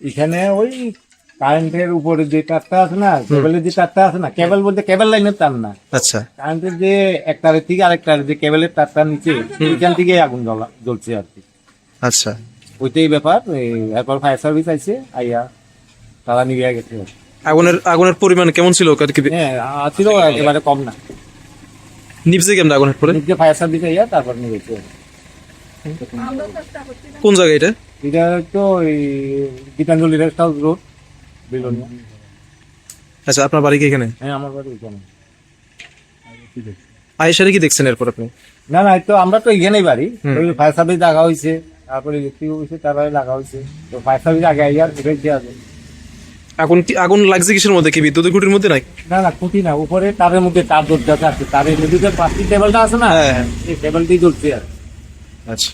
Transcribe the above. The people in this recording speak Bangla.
এখানে ওই কারেন্টের উপরে যে তারটা আছে না কেবলের যে তারটা আছে না কেবল বলতে কেবল লাইনের তার না। আচ্ছা। কারেন্টের যে এক তারের থেকে আরেক তারের যে কেবলের তারটা নিচে এখান থেকে আগুন জ্বলা জ্বলছে আর কি। আচ্ছা। ওইটাই ব্যাপার এরপর ফায়ার সার্ভিস আইছে আইয়া তারা নিয়ে গেছে। আগুনের আগুনের পরিমাণ কেমন ছিল? আর কি হ্যাঁ ছিল একেবারে কম না। নিপছে কেমন আগুনের পরে? নিচে ফায়ার সার্ভিস আইয়া তারপর নিয়ে কোন জায়গায় এটা? এটা তো এই Gitanjali rest house road Belonia. আচ্ছা আপনার বাড়ি কি এখানে? হ্যাঁ আমার বাড়ি এখানে। আয়েশারে কি দেখছেন এরপর আপনি? না না তো আমরা তো এখানেই বাড়ি। ওই ফায়ার সার্ভিস লাগা হয়েছে তারপরে ইলেকট্রিক অফিসে তারপরে লাগা হয়েছে তো ফায়ার সার্ভিস আগে আইয়ার ঘুরেছে আছে আগুন কি আগুন লাগছে কিসের মধ্যে? কি বিদ্যুতের খুঁটির মধ্যে নাই? না না খুঁটি না উপরে তারের মধ্যে তার দরজা আছে তারের মেডিকেল পাঁচটি টেবিলটা আছে না হ্যাঁ, হ্যাঁ। এই টেবিলটি জ্বলছে আর আচ্ছা।